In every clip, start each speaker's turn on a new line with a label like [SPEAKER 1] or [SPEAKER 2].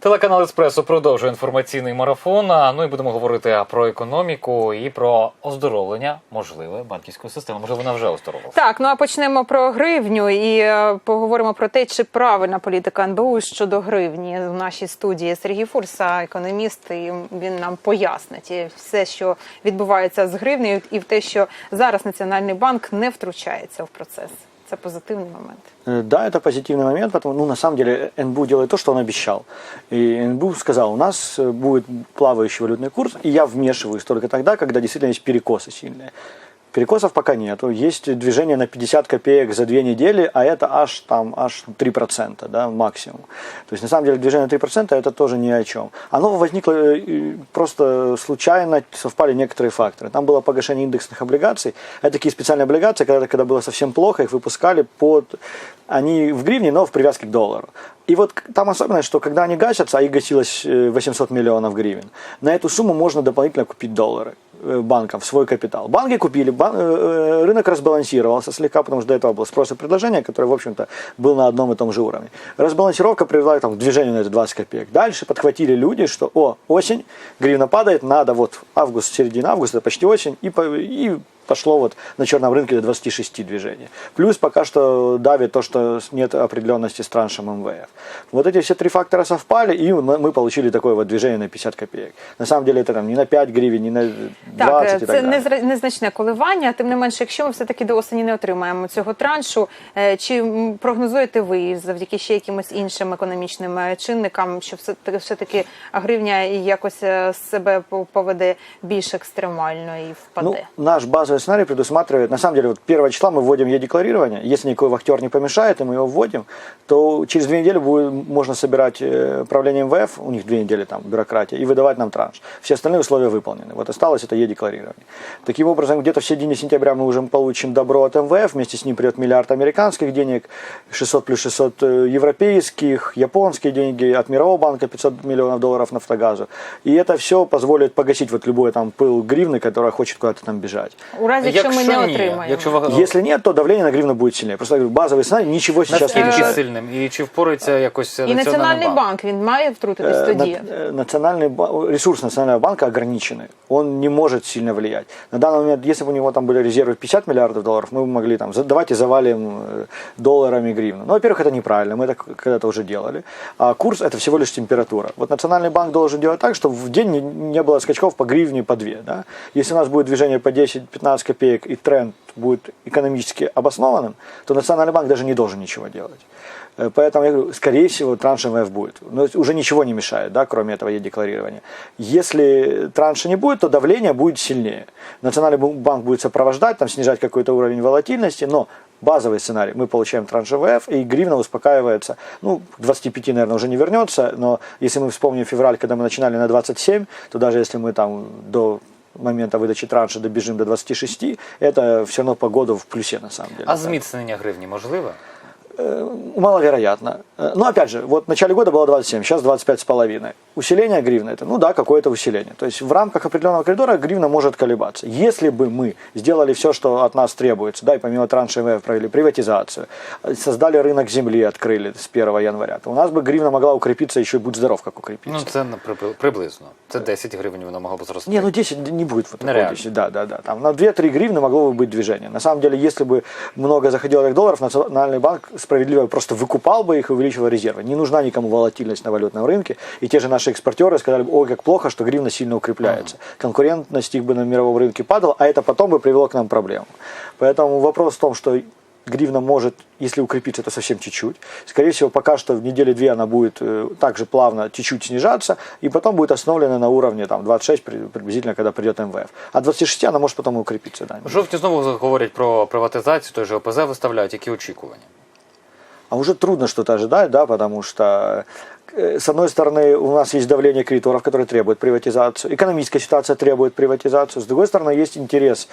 [SPEAKER 1] Телеканал Еспресо продовжує інформаційний марафон. Ну і будемо говорити про економіку і про оздоровлення можливе банківської системи. Може, вона вже оздоровилася.
[SPEAKER 2] Так, ну а почнемо про гривню і е, поговоримо про те, чи правильна політика НБУ щодо гривні. В нашій студії Сергій Фурса, економіст, і він нам пояснить і все, що відбувається з гривнею, і в те, що зараз Національний банк не втручається в процес. Це позитивний момент.
[SPEAKER 3] Э, Да, это позитивный момент, потому ну, на самом деле НБУ делает то, что он обещал. И НБУ сказал, у нас э, будет плавающий валютный курс, и я вмешиваюсь только тогда, когда действительно есть перекосы сильные. Перекосов пока нету. Есть движение на 50 копеек за две недели, а это аж там аж 3%, да, максимум. То есть на самом деле движение на 3% это тоже ни о чем. Оно возникло э, просто случайно, совпали некоторые факторы. Там было погашение индексных облигаций. Это такие специальные облигации, когда, когда было совсем плохо, их выпускали под... Они в гривне, но в привязке к доллару. И вот там особенность, что когда они гасятся, а их гасилось э, 800 миллионов гривен, на эту сумму можно дополнительно купить доллары э, банкам в свой капитал. Банки купили, бан- э, э, рынок разбалансировался слегка, потому что до этого было спрос и предложение, которое, в общем-то, был на одном и том же уровне. Разбалансировка привела там, к движению на эти 20 копеек. Дальше подхватили люди, что, о, осень, гривна падает, надо вот август, середина августа, почти осень, и, и пошло вот на черном рынке до 26 движений. Плюс пока что давит то, что нет определенности с траншем МВФ. Вот эти все три фактора совпали, и мы мы получили такое вот движение на 50 копеек. На самом деле это там не на 5 гривен, не на 20
[SPEAKER 2] Так, е,
[SPEAKER 3] и так
[SPEAKER 2] це
[SPEAKER 3] далее.
[SPEAKER 2] незра- незначне коливання. Тим не менше, якщо ми все таки до осені не отримаємо цього траншу, е, чи м, прогнозуєте ви завдяки ще якимось іншим економічним е, чинникам, що все таки все таки гривня якось е, себе по- поведе більш екстремально і впаде?
[SPEAKER 3] Ну, наш базовый сценарий предусматривает, на самом деле, вот 1 числа мы вводим Е-декларирование, если никакой вахтер не помешает, и мы его вводим, то через две недели будет, можно собирать э, правление МВФ, у них две недели там бюрократия, и выдавать нам транш. Все остальные условия выполнены. Вот осталось это Е-декларирование. Таким образом, где-то в середине сентября мы уже получим добро от МВФ, вместе с ним придет миллиард американских денег, 600 плюс 600 э, европейских, японские деньги, от Мирового банка 500 миллионов долларов нафтогазу. И это все позволит погасить вот любой там пыл гривны, которая хочет куда-то там бежать
[SPEAKER 2] разі, якщо, ми не
[SPEAKER 1] ні,
[SPEAKER 2] отримаємо.
[SPEAKER 1] якщо вага-
[SPEAKER 3] Если нет, то давление на гривну будет сильнее. Просто говорю, базовый сценарий ничего сейчас не
[SPEAKER 1] наскільки
[SPEAKER 3] решает.
[SPEAKER 1] сильним і чи впорається якось
[SPEAKER 2] і
[SPEAKER 1] національний
[SPEAKER 2] національний
[SPEAKER 1] банк?
[SPEAKER 2] банк він має втрутитись
[SPEAKER 3] Э,
[SPEAKER 2] тоді.
[SPEAKER 3] на- э, Национальный ба- ресурс национального банка ограниченный. Он не может сильно влиять. На данный момент, если бы у него там были резервы 50 миллиардов долларов, мы бы могли там, за- давайте завалим э, долларами гривну. Ну, во-первых, это неправильно, мы так когда-то уже делали. А курс это всего лишь температура. Вот Национальный банк должен делать так, чтобы в день не, не было скачков по гривне, по две. Да? Если у нас будет движение по 10-15 копеек и тренд будет экономически обоснованным, то Национальный банк даже не должен ничего делать. Э, Поэтому я говорю, скорее всего, транш МВФ будет. Но уже ничего не мешает, да, кроме этого е-декларирования. Если транша не будет, то давление будет сильнее. Национальный банк будет сопровождать, там, снижать какой-то уровень волатильности, но базовый сценарий, мы получаем транш МВФ, и гривна успокаивается. Ну, к 25, наверное, уже не вернется, но если мы вспомним февраль, когда мы начинали на 27, то даже если мы там до момента выдачи транша добежим до 26, это все равно по году в плюсе на самом деле.
[SPEAKER 1] А зміцнення гривні можливе?
[SPEAKER 3] Маловероятно. Э, Но опять же, вот в начале года было 27, сейчас 25 с половиной. Усиление гривны это, ну да, какое-то усиление. То есть в рамках определенного коридора гривна может колебаться. Если бы мы сделали все, что от нас требуется, да, и помимо транша МВФ провели приватизацию, э, создали рынок земли, открыли с 1 января, то у нас бы гривна могла укрепиться еще и будь здоров, как укрепиться.
[SPEAKER 1] Ну це приблизно. Це 10 гривень воно могло б зрости.
[SPEAKER 3] Не, ну 10 не будет вот такого
[SPEAKER 1] Нереально.
[SPEAKER 3] 10. Да, да, да. Там на 2-3 гривны могло бы быть движение. На самом деле, если бы много заходило долларов, Национальный банк справедливо просто выкупал бы их и увеличивал резервы. Не нужна никому волатильность на валютном рынке. И те же наши экспортеры сказали бы, ой, как плохо, что гривна сильно укрепляется. Конкурентность их бы на мировом рынке падала, а это потом бы привело к нам проблему. Поэтому вопрос в том, что гривна может, если укрепиться, то совсем чуть-чуть. Скорее всего, пока что в неделе-две она будет э, также плавно чуть-чуть снижаться, и потом будет остановлена на уровне там, 26 при- приблизительно, когда придет МВФ. А 26 она может потом и укрепиться. Да.
[SPEAKER 1] В жовтні знову говорять про приватизацію, той же ОПЗ виставляють. Які очікування?
[SPEAKER 3] А уже трудно что-то ожидать, да, потому что э, с одной стороны у нас есть давление кредиторов, которые требуют приватизацию, экономическая ситуация требует приватизацию, с другой стороны есть интерес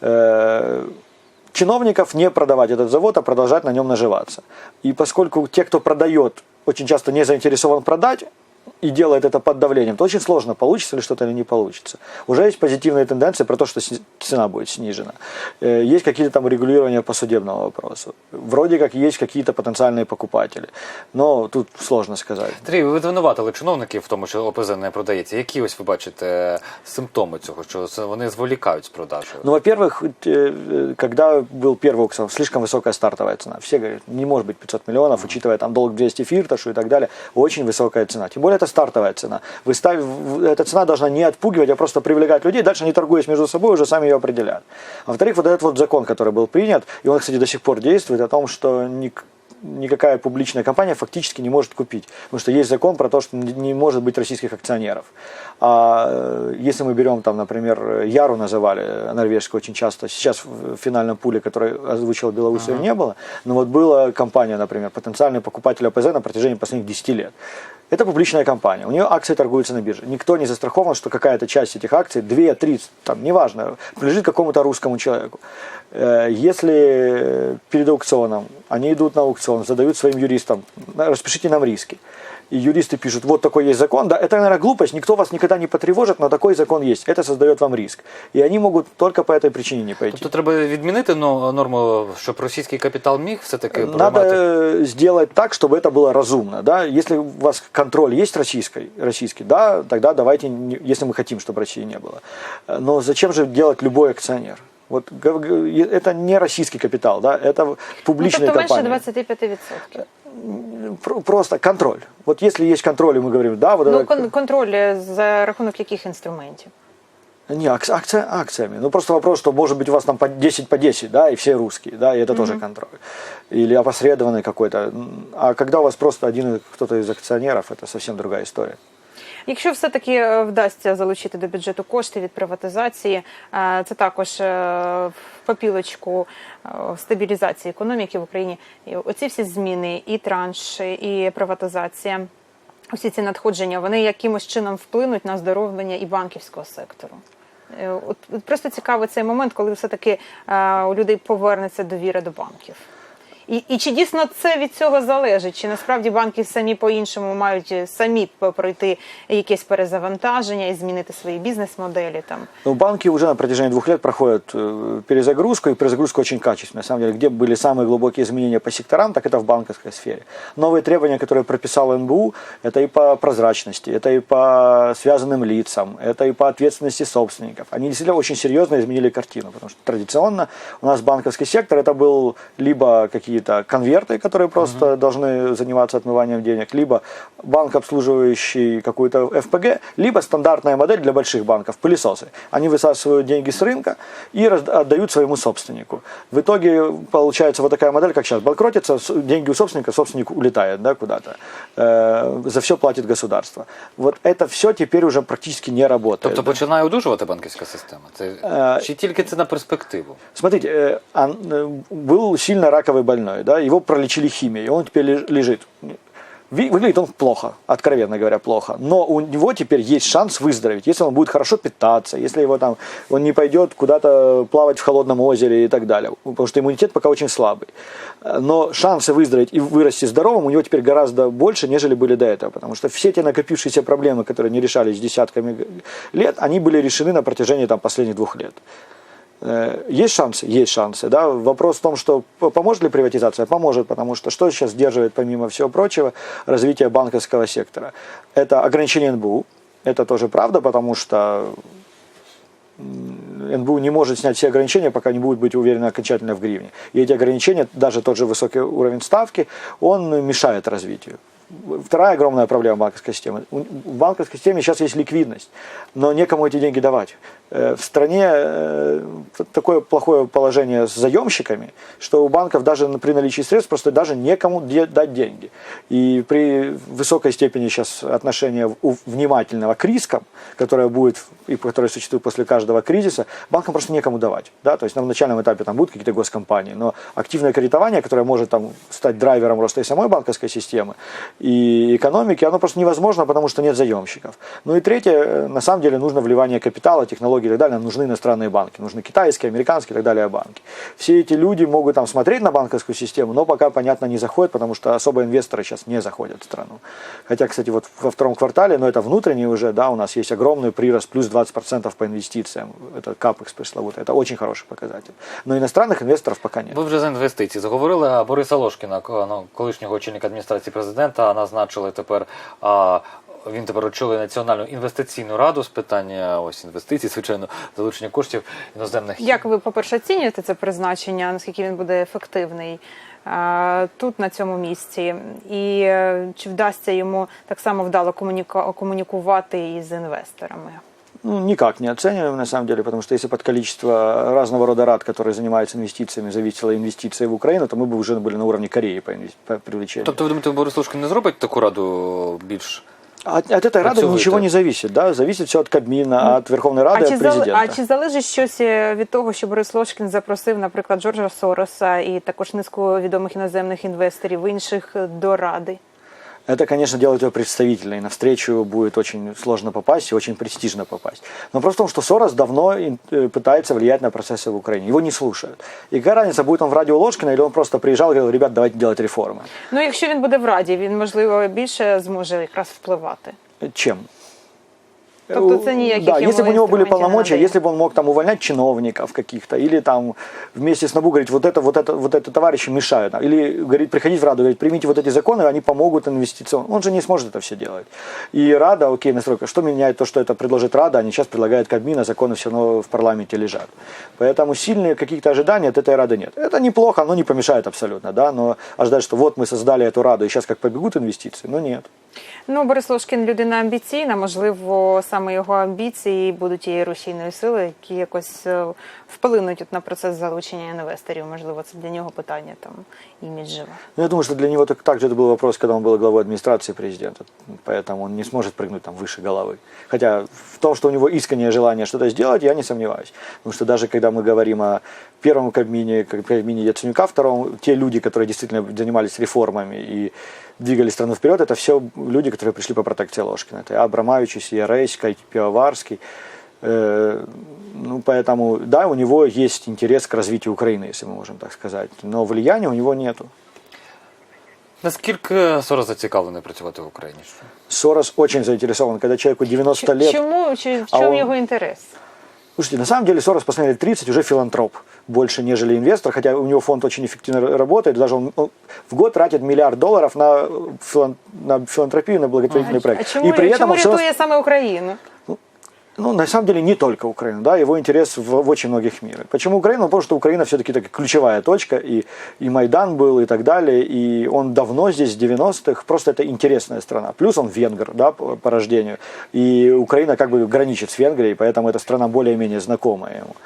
[SPEAKER 3] э, чиновников не продавать этот завод, а продолжать на нем наживаться. И поскольку те, кто продает, очень часто не заинтересован продать, и делает это под давлением, то очень сложно, получится ли что-то или не получится. Уже есть позитивные тенденции про то, что сни- цена будет снижена. Э, Есть какие-то там регулирования по судебному вопросу. Вроде как есть какие-то потенциальные покупатели. Но тут сложно сказать.
[SPEAKER 1] Андрій, ви звинуватили чиновників в тому, що ОПЗ не продається. Які ось ви бачите симптоми цього, що це вони зволікають з продажею?
[SPEAKER 3] Ну, во-первых, э, э, когда был первый аукцион, слишком высокая стартовая цена. Все говорят, не может быть 500 миллионов, учитывая там долг 200 фирташу и так далее. Очень высокая цена. Тем более это стартовая цена. Вы ставь, в- эта цена должна не отпугивать, а просто привлекать людей. Дальше они, торгуясь между собой, уже сами ее определяют. А во-вторых, вот этот вот закон, который был принят, и он, кстати, до сих пор действует, о том, что ник- никакая публичная компания фактически не может купить. Потому что есть закон про то, что не может быть российских акционеров. А э, если мы берем, там, например, Яру называли, норвежскую очень часто, сейчас в финальном пуле, который озвучил Белоусов, не было, но вот была компания, например, потенциальный покупатель АПЗ на протяжении последних 10 лет. Это публичная компания, у нее акции торгуются на бирже. Никто не застрахован, что какая-то часть этих акций, 2, 3, там, неважно, принадлежит какому-то русскому человеку. Э, Если перед аукционом они идут на аукцион, задают своим юристам, «На- распишите нам риски И юристы пишут, вот такой есть закон. Да, это, наверное, глупость, никто вас никогда не потревожит, но такой закон есть. Это создает вам риск. И они могут только по этой причине не пойти.
[SPEAKER 1] Тобто треба відмінити ну, норму, щоб російський капітал міг все-таки
[SPEAKER 3] Надо
[SPEAKER 1] приймати.
[SPEAKER 3] э, сделать так, чтобы это было разумно. Да? Если у вас контроль есть российской, российский, да, тогда давайте, не- если мы хотим, чтобы России не было. Э, Но зачем же делать любой акционер? Вот это не российский капитал, да, это
[SPEAKER 2] Ну,
[SPEAKER 3] публичные
[SPEAKER 2] менше
[SPEAKER 3] компании.
[SPEAKER 2] 25%.
[SPEAKER 3] Про- Просто контроль. Вот если есть контроль, и мы говорим, да, вот
[SPEAKER 2] Ну,
[SPEAKER 3] это-
[SPEAKER 2] кон- контроль е, за рахунок яких інструментів?
[SPEAKER 3] Не, акци- акция, акциями. Ну, просто вопрос, что может быть у вас там по 10 по 10, да, и все русские, да, и это тоже контроль. Или опосредованный какой-то. А когда у вас просто один кто-то из акционеров, это совсем другая история.
[SPEAKER 2] Якщо все-таки е, вдасться залучити до бюджету кошти від приватизації, е, це також е, в попілочку стабілізації економіки в Україні. Оці всі зміни, і транш, і приватизація, усі ці надходження, вони якимось чином вплинуть на здоровлення і банківського сектору. От, просто цікавий цей момент, коли все-таки е, у людей повернеться довіра до банків. І, і чи дійсно це від цього залежить? Чи насправді банки самі по-іншому мають е, самі п- пройти якесь перезавантаження і змінити свої бізнес-моделі там?
[SPEAKER 3] Ну, банки уже на протяжении двух лет проходят э, перезагрузку, и перезагрузку очень качественная. На самом деле, где были самые глубокие изменения по секторам, так это в банковской сфере. Новые требования, которые прописал НБУ, это и по прозрачности, это и по связанным лицам, это и по ответственности собственников. Они действительно очень серьезно изменили картину, потому что традиционно у нас банковский сектор это был либо какие-то конверты, которые просто должны заниматься отмыванием денег, либо банк, обслуживающий какую-то ФПГ, либо стандартная модель для больших банков, пылесосы. Они высасывают деньги с рынка и раз- отдают своему собственнику. В итоге получается вот такая модель, как сейчас, банкротится, с- деньги у собственника, собственник улетает да, куда-то, Э, за все платит государство. Вот это все теперь уже практически не работает.
[SPEAKER 1] Тобто починає одужувати банківська система. Це
[SPEAKER 3] Е,
[SPEAKER 1] чи тільки це на перспективу?
[SPEAKER 3] Смотрите, э, он, э, был сильно раковый больной, да, его пролечили химией, он теперь леж- лежит. Выглядит он плохо, откровенно говоря, плохо. Но у него теперь есть шанс выздороветь, если он будет хорошо питаться, если его там, он не пойдет куда-то плавать в холодном озере и так далее. Потому что иммунитет пока очень слабый. Но шансы выздороветь и вырасти здоровым у него теперь гораздо больше, нежели были до этого. Потому что все те накопившиеся проблемы, которые не решались десятками лет, они были решены на протяжении там, последних двух лет. Э, Есть шансы? Есть шансы. Да? Вопрос в том, что поможет ли приватизация? Поможет, потому что что сейчас сдерживает, помимо всего прочего, развитие банковского сектора? Это ограничение НБУ. Это тоже правда, потому что НБУ не может снять все ограничения, пока не будет быть уверены окончательно в гривне. И эти ограничения, даже тот же высокий уровень ставки, он мешает развитию. Вторая огромная проблема банковской системы. В банковской системе сейчас есть ликвидность, но некому эти деньги давать. Э, В стране э, такое плохое положение с заемщиками, что у банков даже при наличии средств просто даже некому дать деньги. И при высокой степени сейчас отношения внимательного к рискам, которое будет и которое существует после каждого кризиса, банкам просто некому давать. Да? То есть на начальном этапе там будут какие-то госкомпании, но активное кредитование, которое может там, стать драйвером роста и самой банковской системы, и экономики, оно просто невозможно, потому что нет заемщиков. Ну и третье, э, на самом деле нужно вливание капитала, технологий и так далее, нам нужны иностранные банки, нужны китайские, американские и так далее банки. Все эти люди могут там смотреть на банковскую систему, но пока, понятно, не заходят, потому что особо инвесторы сейчас не заходят в страну. Хотя, кстати, вот во втором квартале, но это внутренний уже, да, у нас есть огромный прирост, плюс 20% по инвестициям. Это капекс пресловутый. Это очень хороший показатель. Но иностранных инвесторов пока нет.
[SPEAKER 1] Ви вже за інвестиції заговорили, а Бориса Лошкіна, ко- ну, колишнього очільника адміністрації президента, назначили тепер. А, він тепер очолює Національну інвестиційну раду з питання ось інвестицій, звичайно, залучення коштів іноземних.
[SPEAKER 2] Як ви, по-перше, оцінюєте це призначення, наскільки він буде ефективний е, тут, на цьому місці? І е, чи вдасться йому так само вдало комуніка- комунікувати із інвесторами?
[SPEAKER 3] Ну, никак не оцениваем, на самом деле, потому что если под количество разного рода рад, которые занимаются инвестициями, зависела инвестиция в Украину, то мы бы уже были на уровне Кореи по, инвес- по привлечению.
[SPEAKER 1] Тобто, ви думаєте, Борис Лошкін не зробить таку раду більш
[SPEAKER 3] От, от этой рады
[SPEAKER 1] Працюєте.
[SPEAKER 3] ничего не зависит, да, зависит все от Кабмина, от Верховной Рады,
[SPEAKER 2] А чи,
[SPEAKER 3] от
[SPEAKER 2] зал...
[SPEAKER 3] президента.
[SPEAKER 2] а чи залежить щось е, від того, що Борис Лошкін запросив, наприклад, Джорджа Сороса і також низку відомих іноземних інвесторів інших е, до ради?
[SPEAKER 3] Это, конечно, делает ее представительной. На встречу будет очень сложно попасть и очень престижно попасть. Но просто в том, что Сорос давно ин- э, пытается влиять на процессы в Украине. Его не слушают. И какая разница, будет он в радио Ложкина или он просто приезжал и говорил, ребят, давайте делать реформы.
[SPEAKER 2] Ну, якщо він буде в раді, він можливо більше зможе якраз впливати.
[SPEAKER 3] Чем?
[SPEAKER 2] Тобто це ніяких
[SPEAKER 3] Да,
[SPEAKER 2] йому
[SPEAKER 3] если бы у него были
[SPEAKER 2] інструментів не
[SPEAKER 3] полномочия,
[SPEAKER 2] надає.
[SPEAKER 3] если бы он мог там увольнять чиновников каких-то, или там вместе с НАБУ говорить, вот это, вот это, вот это товарищи мешают, или говорит, приходить в Раду, говорить, примите вот эти законы, они помогут инвестиционно. Он же не сможет это все делать. И Рада, окей, настройка, что меняет то, что это предложит Рада, они сейчас предлагают Кабмин, а законы все равно в парламенте лежат. Поэтому сильные каких-то ожидания от этой Рады нет. Это неплохо, оно не помешает абсолютно, да, но ожидать, что вот мы создали эту Раду, и сейчас как побегут инвестиции, ну нет.
[SPEAKER 2] Ну, Борис Лошкін людина амбіційна, можливо, саме його амбіції будуть тією рушійною силою, які якось е, вплинуть от на процес залучення інвесторів. Можливо, це для нього питання там іміджеве.
[SPEAKER 3] Ну, я думаю, что для него так, также это был вопрос, когда он был главой администрации президента. Поэтому он не сможет прыгнуть там выше головы. Хотя в том, что у него искреннее желание что-то сделать, я не сомневаюсь. Потому что даже когда мы говорим о первом Кабмине, как Кабмине Яценюка, втором, те люди, которые действительно занимались реформами и двигали страну вперед, это все люди, которые пришли по протекции Ложкина. Это и Абрамович, и Рейська, и Пивоварский. Э, Ну, поэтому, да, у него есть интерес к развитию Украины, если мы можем так сказать. Но влияния у него нету.
[SPEAKER 1] наскільки Сорос зацікавлений працювати в Україні?
[SPEAKER 3] Сорос очень заинтересован, когда человеку 90
[SPEAKER 2] Ч-
[SPEAKER 3] лет.
[SPEAKER 2] Чому чи в
[SPEAKER 3] А
[SPEAKER 2] чому
[SPEAKER 3] он-
[SPEAKER 2] його інтерес?
[SPEAKER 3] Слушайте, на самом деле Сорос последние лет 30 уже филантроп больше, нежели инвестор, хотя у него фонд очень эффективно р- работает, даже он, он в год тратит миллиард долларов на, филан- на филантропию, на благотворительный
[SPEAKER 2] А
[SPEAKER 3] проект.
[SPEAKER 2] чому,
[SPEAKER 3] И при этом
[SPEAKER 2] чому
[SPEAKER 3] он всё равно-
[SPEAKER 2] рятує саме Україну?
[SPEAKER 3] Ну, на самом деле, не только Украина, да, его интерес в, в очень многих мирах. Почему Украина? Потому что Украина все-таки такая ключевая точка, и, и Майдан был, и так далее, и он давно здесь, с 90-х, просто это интересная страна. Плюс он венгр, да, по, по рождению, и Украина как бы граничит с Венгрией, поэтому эта страна более-менее знакомая ему.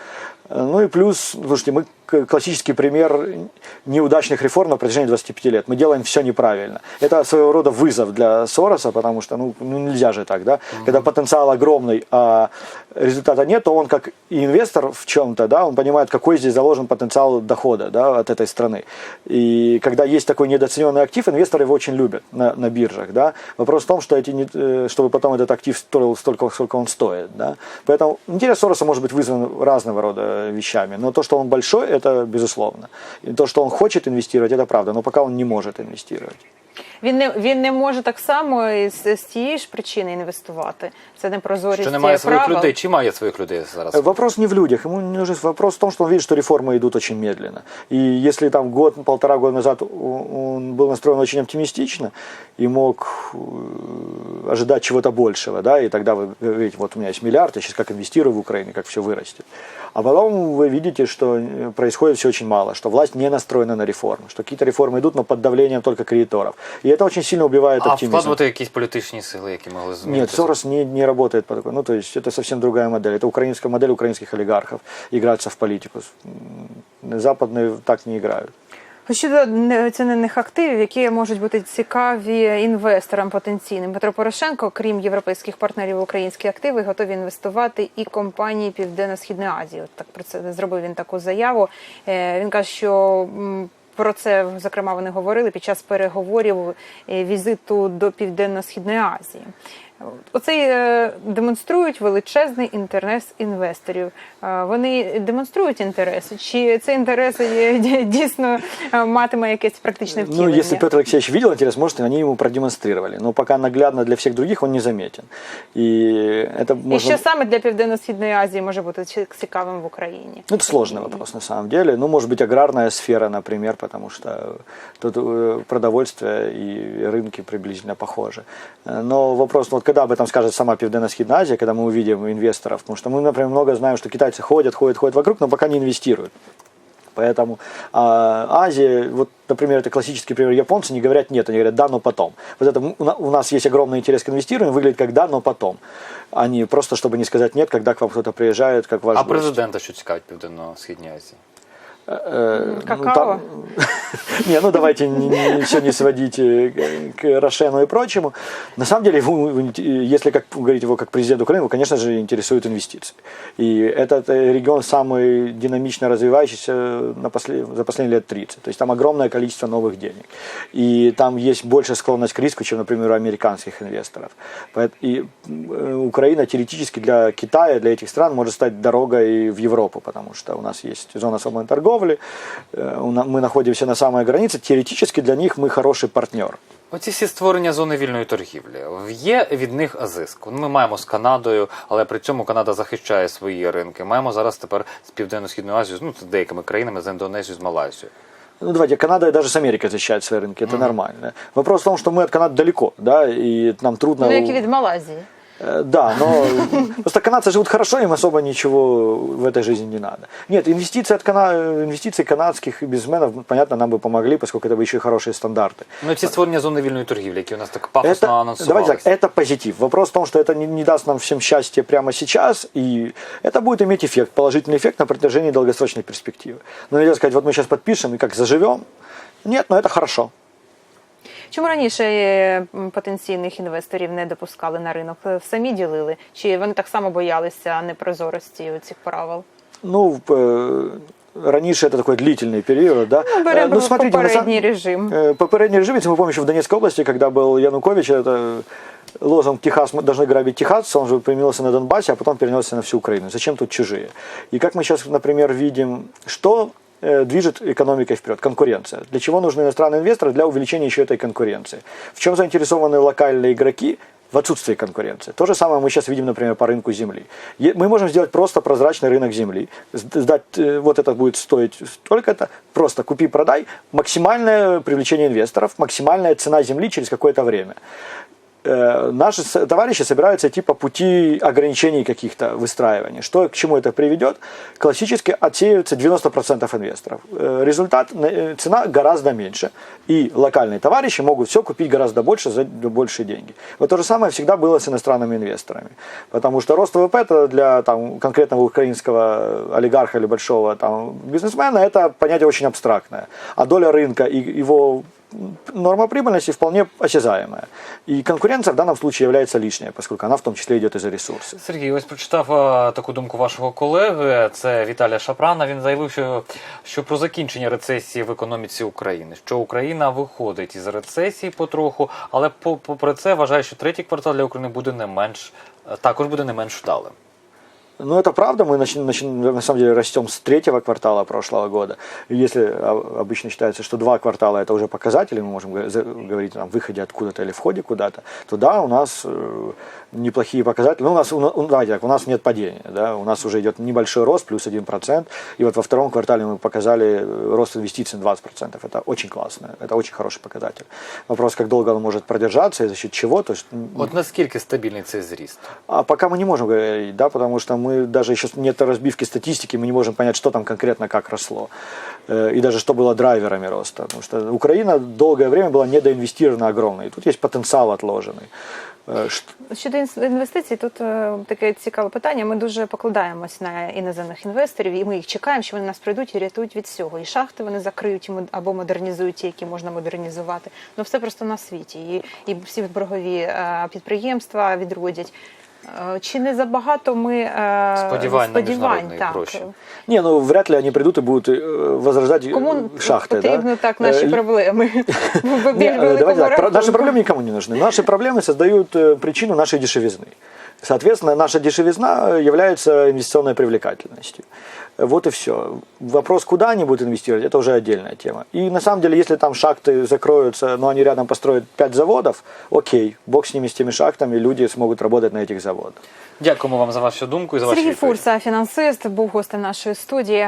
[SPEAKER 3] Ну и плюс, слушайте, мы классический пример неудачных реформ на протяжении 25 лет. Мы делаем все неправильно. Это своего рода вызов для Сороса, потому что ну, ну нельзя же так, да? Когда потенциал огромный, а результата нет, то он как инвестор в чем-то, да, он понимает, какой здесь заложен потенциал дохода да, от этой страны. И когда есть такой недооцененный актив, инвесторы его очень любят на, на биржах. Да? Вопрос в том, что эти, э, чтобы потом этот актив стоил столько, сколько он стоит. Да? Поэтому интерес Сороса может быть вызван разного рода вещами. Но то, что он большой, это безусловно. То, что он хочет инвестировать, это правда. Но пока он не может инвестировать.
[SPEAKER 2] Він не він не може так само із з тієї ж причини інвестувати. Це не прозорість
[SPEAKER 1] Що немає своїх
[SPEAKER 2] правил.
[SPEAKER 1] людей? Чи має своїх людей зараз?
[SPEAKER 3] Э, Вопрос не в людях, ему не нужен вопрос в том, что он видит, что реформы идут очень медленно. И если там год, полтора года назад о- он был настроен очень оптимистично и мог э, ожидать чего-то большего, да, и тогда вы говорите, вот у меня есть миллиард, я сейчас как инвестирую в Украину, как все вырастет. А потом вы видите, что э, происходит все очень мало, что власть не настроена на реформы, что какие-то реформы идут, но под давлением только кредиторов. И это очень сильно убивает
[SPEAKER 1] А
[SPEAKER 3] оптимизм.
[SPEAKER 1] вкладувати якісь політичні сили, які могли змінити?
[SPEAKER 3] Нет, Сорос не, не работает по такой. Ну, то есть это совсем другая модель. Это украинская модель украинских олигархов. Играться в политику. М, Западные так не играют.
[SPEAKER 2] Щодо неоцінених активів, які можуть бути цікаві інвесторам потенційним, Петро Порошенко, крім європейських партнерів в українські активи, готові інвестувати і компанії Південно-Східної Азії. От так про це зробив він таку заяву. Е, Він каже, що м, про це зокрема вони говорили під час переговорів е, візиту до Південно-Східної Азії. Оцей е, демонструють величезний інтерес інвесторів. Е, Вони демонструють інтерес, чи цей інтерес є ді- дійсно е, матиме якесь практичне
[SPEAKER 3] Ну,
[SPEAKER 2] втілення?
[SPEAKER 3] если Петр Алексеевич видел интерес, может, они ему продемонстрировали. Но пока наглядно для всех других он не заметен. И это
[SPEAKER 2] І
[SPEAKER 3] можно...
[SPEAKER 2] що саме для Південно-Східної Азії може бути ці- цікавим в Україні?
[SPEAKER 3] Ну, это сложный вопрос на самом деле. Ну, может быть, аграрная сфера, например, потому что тут э, продовольствие и рынки приблизительно похожи. Э, Но вопрос, ну, вот когда об этом скажет сама Південно-Східная Азия, когда мы увидим инвесторов, потому что мы, например, много знаем, что китайцы ходят, ходят, ходят вокруг, но пока не инвестируют. Поэтому а, Азия, вот, например, это классический пример, японцы не говорят нет, они говорят да, но потом. Вот это у на- у нас есть огромный интерес к инвестированию, выглядит как да, но потом. Они просто, чтобы не сказать нет, когда к вам кто-то приезжает, как ваш
[SPEAKER 1] А
[SPEAKER 3] гость.
[SPEAKER 1] президента що цікавить Південно-Східній Азії?
[SPEAKER 3] Э, ну,
[SPEAKER 2] Какао?
[SPEAKER 3] там- Не, ну давайте все не сводить э, к Рошену и прочему. На самом деле, его, если как говорить его как президент Украины, его, конечно же, интересуют инвестиции. И этот э, регион самый динамично развивающийся на за последние лет 30. То есть там огромное количество новых денег. И там есть больше склонность к риску, чем, например, у американских инвесторов. И э, Украина теоретически для Китая, для этих стран может стать дорогой в Европу, потому что у нас есть зона свободной торговли, э, у на- мы находимся на самой границе. Теоретически для них мы хороший партнер.
[SPEAKER 1] Оці всі створення зони вільної торгівлі є від них зиск. Ну, Ми маємо з Канадою, але при цьому Канада захищає свої ринки. Маємо зараз тепер з Південно-Східною Азією, ну з деякими країнами, з Індонезією, з Малайзією.
[SPEAKER 3] Ну, давайте, Канада и даже с Америкой защищает свои рынки, это нормально. Вопрос в том, что мы от Канады далеко, да, и нам трудно...
[SPEAKER 2] Ну, як і від Малайзії.
[SPEAKER 3] Э, Да, но просто канадцы живут хорошо, им особо ничего в этой жизни не надо. Нет, инвестиции, от кана... инвестиции канадских бизнесменов, понятно, нам бы помогли, поскольку это бы еще и хорошие стандарты.
[SPEAKER 1] Ну, ці створення зони вільної торгівлі, які у нас так пафосно
[SPEAKER 3] Это,
[SPEAKER 1] анонсувалися.
[SPEAKER 3] давайте так, это позитив. Вопрос в том, что это не, не даст нам всем счастья прямо сейчас, и это будет иметь эффект, положительный эффект на протяжении долгосрочной перспективы. Но нельзя сказать, вот мы сейчас подпишем и как заживем. Нет, но это хорошо.
[SPEAKER 2] Чому раніше е, м, потенційних інвесторів не допускали на ринок? Е, Самі ділили? Чи вони так само боялися непрозорості цих правил?
[SPEAKER 3] Ну, э, раньше это такой длительный период, да.
[SPEAKER 2] Ну, беремо
[SPEAKER 3] Э, на
[SPEAKER 2] попередній
[SPEAKER 3] самом-
[SPEAKER 2] режим.
[SPEAKER 3] Э, Попередний режим, если мы помним, еще в Донецкой области, когда был Янукович, это лозунг «Техас, мы должны грабить Техас», он же применился на Донбассе, а потом перенесся на всю Украину. Зачем тут чужие? И как мы сейчас, например, видим, что э, движет экономикой вперед? Конкуренция. Для чего нужны иностранные инвесторы? Для увеличения еще этой конкуренции. В чем заинтересованы локальные игроки? в отсутствии конкуренции. То же самое мы сейчас видим, например, по рынку земли. Мы можем сделать просто прозрачный рынок земли, сдать, э, вот это будет стоить столько-то, просто купи-продай, максимальное привлечение инвесторов, максимальная цена земли через какое-то время. Э, Наши товарищи собираются идти по пути ограничений каких-то выстраивания. Что к чему это приведет? Классически отсеиваются 90% инвесторов. Э, Результат, э, цена гораздо меньше. И локальные товарищи могут все купить гораздо больше за большие деньги. Вот то же самое всегда было с иностранными инвесторами. Потому что рост ВВП это для там, конкретного украинского олигарха или большого там, бизнесмена это понятие очень абстрактное. А доля рынка и его норма прибыльности вполне осязаемая. И конкуренция в данном случае является лишняя, поскольку она в том числе идет и за ресурсы.
[SPEAKER 1] Сергій, ось прочитав таку думку вашого колеги. Це Віталія Шапрана. Він заявив, що, що про закінчення рецесії в економіці України, що Україна виходить із рецесії потроху, але попри це вважає, що третій квартал для України буде не менш е, також буде не менш вдалим.
[SPEAKER 3] Ну, это правда, мы начи- начи- на самом деле растем с третьего квартала прошлого года. Если а, обычно считается, что два квартала это уже показатели, мы можем г- за- говорить о выходе откуда-то или входе куда-то, то да, у нас э, неплохие показатели. Ну, у нас, у, на- у- давайте так, у нас нет падения, да, у нас уже идет небольшой рост, плюс 1%, и вот во втором квартале мы показали э, рост инвестиций на 20%. Это очень классно, это очень хороший показатель. Вопрос, как долго он может продержаться и за счет чего, то есть м,
[SPEAKER 1] От наскільки стабільний цей зріст?
[SPEAKER 3] а пока мы не можем говорить, да, потому что мы даже еще нет разбивки статистики, мы не можем понять, что там конкретно как росло. Э, И даже что было драйверами роста. Потому что Украина долгое время была недоинвестирована огромно. И тут есть потенциал отложенный. Э, ш-
[SPEAKER 2] Щодо інс- інвестицій, тут е, таке цікаве питання. Ми дуже покладаємось на іноземних інвесторів, і ми їх чекаємо, що вони нас прийдуть і рятують від всього. І шахти вони закриють і мод- або модернізують ті, які можна модернізувати. Ну все просто на світі. І, і всі боргові е, підприємства відродять. Е, Чи не забагато ми е,
[SPEAKER 1] Сподівань на міжнародні
[SPEAKER 2] так.
[SPEAKER 1] гроші.
[SPEAKER 3] Не, ну вряд ли они придут и будут э, возрождать э,
[SPEAKER 2] Кому
[SPEAKER 3] шахты.
[SPEAKER 2] потрібно
[SPEAKER 3] да?
[SPEAKER 2] так наші
[SPEAKER 3] Э,
[SPEAKER 2] проблеми? В більш
[SPEAKER 3] Не, э, давайте
[SPEAKER 2] великому
[SPEAKER 3] так, про- наши
[SPEAKER 2] рахунку.
[SPEAKER 3] проблемы никому не нужны. Наши проблемы создают э, причину нашей дешевизны. Соответственно, наша дешевизна э, является инвестиционной привлекательностью. Э, Вот и все. Вопрос, куда они будут инвестировать, это уже отдельная тема. И на самом деле, если там шахты закроются, но они рядом построят 5 заводов, окей, бог с ними, с теми шахтами, люди смогут работать на этих заводах.
[SPEAKER 1] Дякуємо вам за вашу думку і за ваші
[SPEAKER 2] Сергій
[SPEAKER 1] відповіді.
[SPEAKER 2] Фурса, фінансист, був гостем нашої студії.